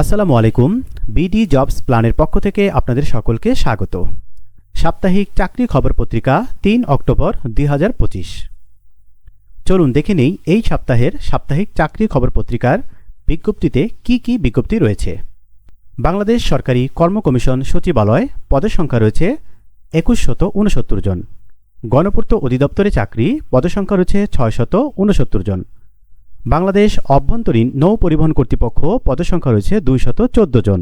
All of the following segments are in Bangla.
আসসালামু আলাইকুম। বিডি জবস প্ল্যানের পক্ষ থেকে আপনাদের সকলকে স্বাগত। সাপ্তাহিক চাকরি খবর পত্রিকা তিন অক্টোবর দুই হাজার পঁচিশ। চলুন দেখে নেই এই সপ্তাহের সাপ্তাহিক চাকরি খবর পত্রিকার বিজ্ঞপ্তিতে কি কি বিজ্ঞপ্তি রয়েছে। বাংলাদেশ সরকারি কর্ম কমিশন সচিবালয় পদের সংখ্যা রয়েছে একুশশত উনসত্তর জন। গণপূর্ত অধিদপ্তরে চাকরি পদের সংখ্যা রয়েছে ছয়শত উনসত্তর জন। বাংলাদেশ অভ্যন্তরীণ নৌ পরিবহন কর্তৃপক্ষ পদসংখ্যা রয়েছে দুইশত চোদ্দ জন।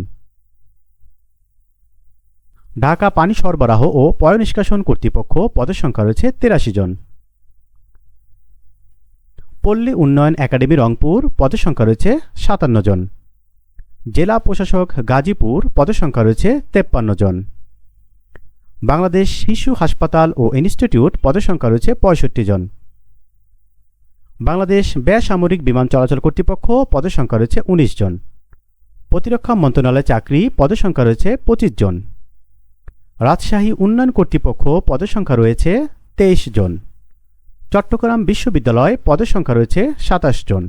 ঢাকা পানি সরবরাহ ও পয় নিষ্কাশন কর্তৃপক্ষ পদের সংখ্যা রয়েছে তেরাশি জন। পল্লী উন্নয়ন একাডেমি রংপুর পদের সংখ্যা রয়েছে সাতান্ন জন। জেলা প্রশাসক গাজীপুর পদসংখ্যা রয়েছে তেপ্পান্ন জন। বাংলাদেশ শিশু হাসপাতাল ও ইনস্টিটিউট পদের সংখ্যা রয়েছে পঁয়ষট্টি জন। বাংলাদেশ বেসামরিক বিমান চলাচল কর্তৃপক্ষ পদের সংখ্যা রয়েছে উনিশ জন। প্রতিরক্ষা মন্ত্রণালয়ে চাকরি পদের সংখ্যা রয়েছে পঁচিশ জন। রাজশাহী উন্নয়ন কর্তৃপক্ষ পদের সংখ্যা রয়েছে তেইশ জন। চট্টগ্রাম বিশ্ববিদ্যালয় পদের সংখ্যা রয়েছে সাতাশ জন।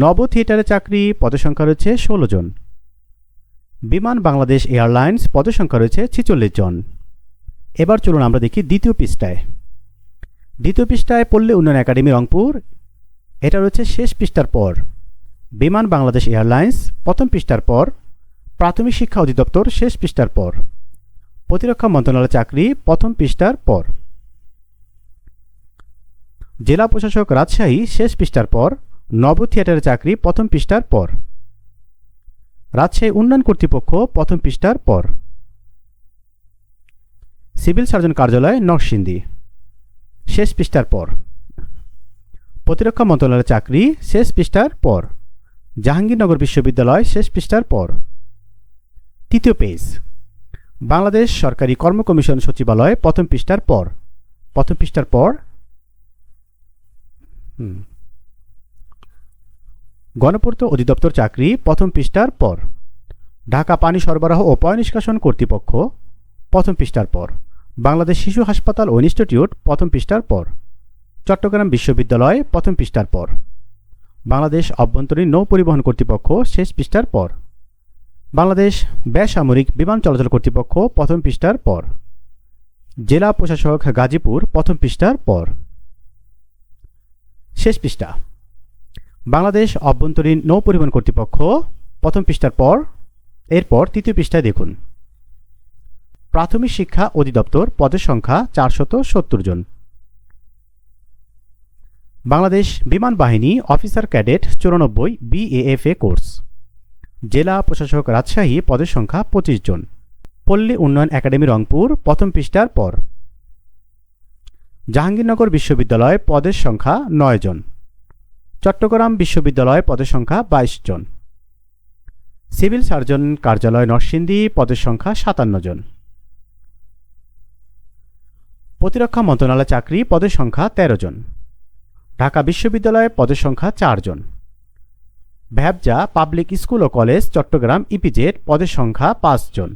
নব থিয়েটারে চাকরি পদের সংখ্যা রয়েছে ষোলো জন। বিমান বাংলাদেশ এয়ারলাইন্স পদের সংখ্যা রয়েছে ছিচল্লিশ জন। এবার চলুন আমরা দেখি দ্বিতীয় পৃষ্ঠায়। দ্বিতীয় পৃষ্ঠায় পল্লী উন্নয়ন একাডেমি রংপুর এটা রয়েছে শেষ পৃষ্ঠার পর। বিমান বাংলাদেশ এয়ারলাইন্স, প্রথম পৃষ্ঠার পর। প্রাথমিক শিক্ষা অধিদপ্তর, শেষ পৃষ্ঠার পর। প্রতিরক্ষা মন্ত্রণালয় চাকরি, প্রথম পৃষ্ঠার পর। জেলা প্রশাসক রাজশাহী, শেষ পৃষ্ঠার পর। নব থিয়েটারের চাকরি, প্রথম পৃষ্ঠার পর। রাজশাহী উন্নয়ন কর্তৃপক্ষ, প্রথম পৃষ্ঠার পর। সিভিল সার্জন কার্যালয়, নরসিংদী। শেষ পৃষ্ঠার পর। প্রতিরক্ষা মন্ত্রণালয়ের চাকরি শেষ পৃষ্ঠার পর। জাহাঙ্গীরনগর বিশ্ববিদ্যালয় শেষ পৃষ্ঠার পর। তৃতীয় পেজ। বাংলাদেশ সরকারি কর্ম কমিশন সচিবালয় প্রথম পৃষ্ঠার পর। প্রথম পৃষ্ঠার পর। গণপূর্ত অধিদপ্তর চাকরি প্রথম পৃষ্ঠার পর। ঢাকা পানি সরবরাহ ও পয় নিষ্কাশন কর্তৃপক্ষ প্রথম পৃষ্ঠার পর। বাংলাদেশ শিশু হাসপাতাল ও ইনস্টিটিউট প্রথম পৃষ্ঠার পর। চট্টগ্রাম বিশ্ববিদ্যালয় প্রথম পৃষ্ঠার পর। বাংলাদেশ অভ্যন্তরীণ নৌ পরিবহন কর্তৃপক্ষ শেষ পৃষ্ঠার পর। বাংলাদেশ বেসামরিক বিমান চলাচল কর্তৃপক্ষ প্রথম পৃষ্ঠার পর। জেলা প্রশাসক গাজীপুর প্রথম পৃষ্ঠার পর। শেষ পৃষ্ঠা। বাংলাদেশ অভ্যন্তরীণ নৌ পরিবহন কর্তৃপক্ষ প্রথম পৃষ্ঠার পর। এরপর তৃতীয় পৃষ্ঠায় দেখুন। প্রাথমিক শিক্ষা অধিদপ্তর পদের সংখ্যা চারশত সত্তর জন। বাংলাদেশ বিমান বাহিনী অফিসার ক্যাডেট চুরানব্বই বিএএফএ কোর্স। জেলা প্রশাসক রাজশাহী পদের সংখ্যা পঁচিশ জন। পল্লী উন্নয়ন একাডেমি রংপুর প্রথম পৃষ্ঠার পর। জাহাঙ্গীরনগর বিশ্ববিদ্যালয় পদের সংখ্যা নয় জন। চট্টগ্রাম বিশ্ববিদ্যালয় পদের সংখ্যা বাইশ জন। সিভিল সার্জন কার্যালয় নরসিংদী পদের সংখ্যা সাতান্ন জন। প্রতিরক্ষা মন্ত্রণালয় চাকরি পদের সংখ্যা ১৩ জন। ঢাকা বিশ্ববিদ্যালয়ের পদের সংখ্যা চারজন। ভ্যাবজা পাবলিক স্কুল ও কলেজ চট্টগ্রাম ইপিজেড পদের সংখ্যা পাঁচ জন